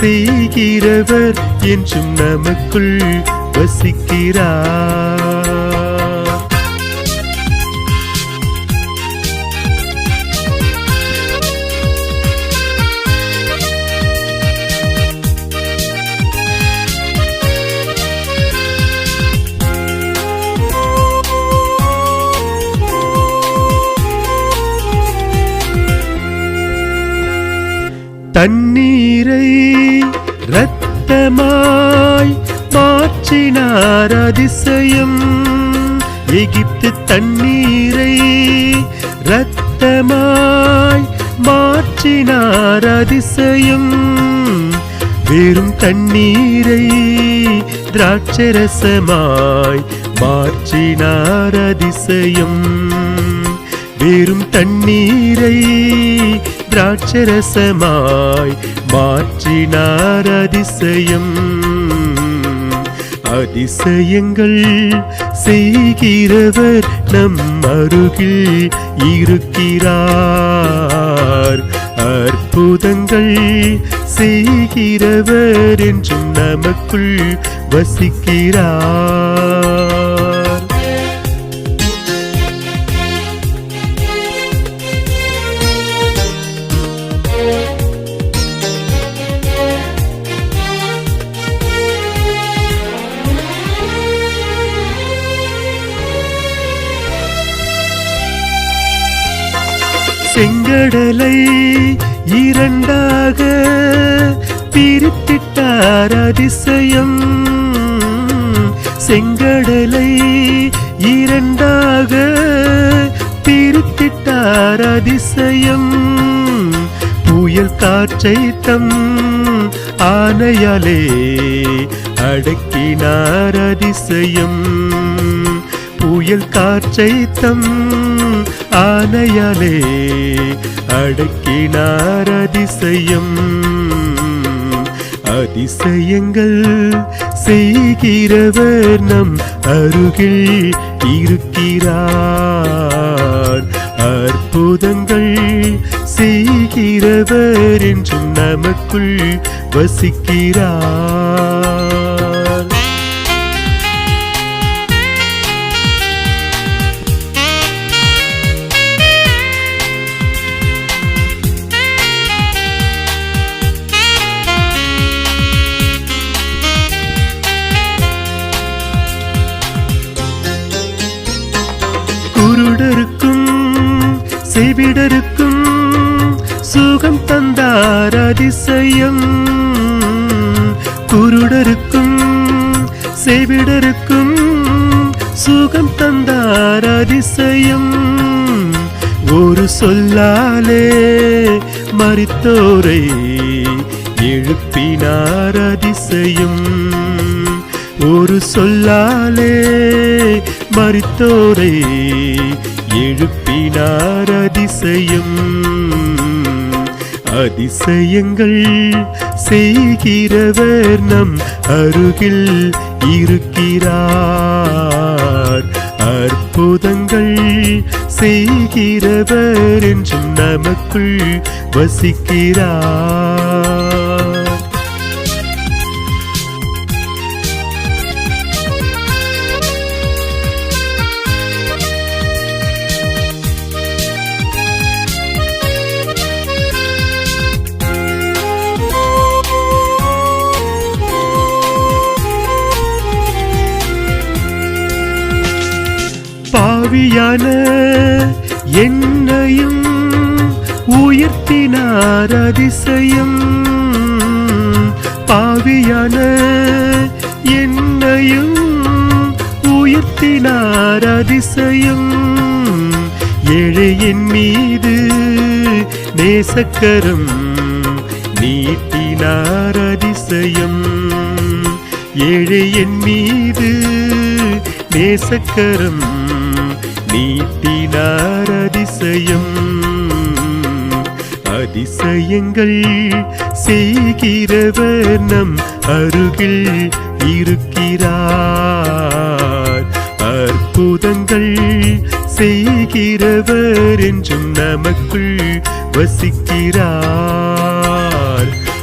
செய்கிறவர் என்றும் நமக்குள் வசிக்கிறார். தண்ணீரை இரத்தமாய் மாற்றினார் அதிசயம். எகிப்து தண்ணீரை இரத்தமாய் மாற்றினார் அதிசயம். வெறும் தண்ணீரை திராட்சரசமாய் மாற்றினார் அதிசயம். வெறும் தண்ணீரை திராட்சரசமாய் மாற்றினார் அதிசயம். அதிசயங்கள் செய்கிறவர் நம் அருகில் இருக்கிறார். அற்புதங்கள் செய்கிறவர் என்றும் நமக்குள் வசிக்கிறார். செங்கடலை இரண்டாக பிரித்திட்டார் அதிசயம். செங்கடலை இரண்டாக பிரித்திட்டார் அதிசயம். புயல் காற்றை தம் ஆனையாலே அடக்கினார் அதிசயம். புயல் காற்றை தம் ஆனையாலே அடக்கினார் அதிசயம். அதிசயங்கள் செய்கிறவர் நம் அருகில் இருக்கிறார். அற்புதங்கள் செய்கிறவர் என்றும் நமக்குள் வசிக்கிறார். செவிடருக்கும் சுகம் தந்தார் அதிசயம். குருடருக்கும் செவிடருக்கும் சுகம் தந்தார் அதிசயம். ஒரு சொல்லாலே மறித்தோரை எழுப்பினார் அதிசயம். ஒரு சொல்லாலே மறித்தோரை எழுப்பினார் அதிசயம். அதிசயங்கள் செய்கிறவர் நம் அருகில் இருக்கிறார். அற்புதங்கள் செய்கிறவர் என்றும் நமக்குள் வசிக்கிறார். ஆவியான என்னையும் உயர்த்தினார் அதிசயம். பாவியான என்னையும் உயர்த்தினார் அதிசயம். ஏழையின் மீது நேசக்கரம் நீட்டினார் அதிசயம். ஏழையின் மீது நேசக்கரம் நீட்டினார் அதிசயம் அதிசயங்கள் செய்கிறவர் நம் அருகில் இருக்கிறார். அற்புதங்கள் செய்கிறவர் என்றும் நமக்குள் வசிக்கிறார்.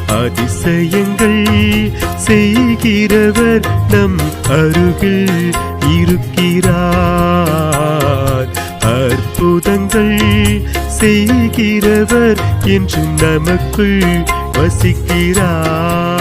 அதிசயங்கள் செய்கிறவர் நம் அருகில் இருக்கிறார். அற்புதங்கள் செய்கிறவர் என்று நமக்குள் வசிக்கிறார்.